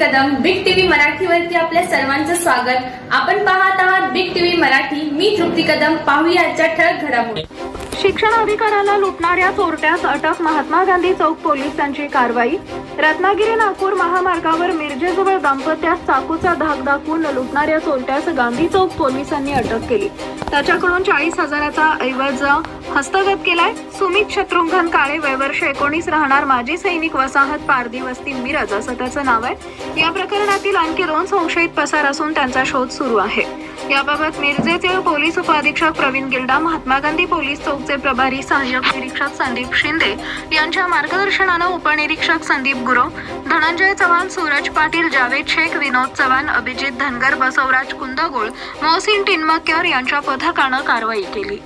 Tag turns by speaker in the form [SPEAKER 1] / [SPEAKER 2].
[SPEAKER 1] मराठीवरती आपल्या सर्वांचं स्वागत. आपण पाहत आहात बिग टीव्ही मराठी. मी तृप्ती कदम. पाहूया आजच्या ठळक घडामोडी.
[SPEAKER 2] शिक्षण अधिकाराला लुटणाऱ्या चोरट्यास अटक महात्मा गांधी चौक पोलिसांची कारवाई. रत्नागिरी नागपूर महामार्गावर मिरजेजवळ दाम्पत्यास चाकूचा धाक दाखवून लुटणाऱ्या चोरट्यास गांधी चौक पोलिसांनी अटक केली. त्याच्याकडून चाळीस हजाराचा ऐवज हस्तगत केलाय. सुमित शत्रुघ्न काळे वय वर्ष एकोणीस राहणार. माजी सैनिक वसाहत पारधी वस्ती मिरज असं त्याचं नाव आहे. या प्रकरणातील आणखी दोन संशयित पसार असून त्यांचा शोध सुरू आहे. याबाबत मिरजेचे पोलीस उपअधीक्षक प्रवीण गिल्डा महात्मा गांधी पोलीस चौकचे प्रभारी सहाय्यक निरीक्षक संदीप शिंदे यांच्या मार्गदर्शनानं उपनिरीक्षक संदीप गुरव धनंजय चव्हाण सूरज पाटील जावेद शेख विनोद चव्हाण अभिजित धनगर बसवराज कुंदगुळ मोहसिन टिनमक्यर यांच्या पथकानं कारवाई केली.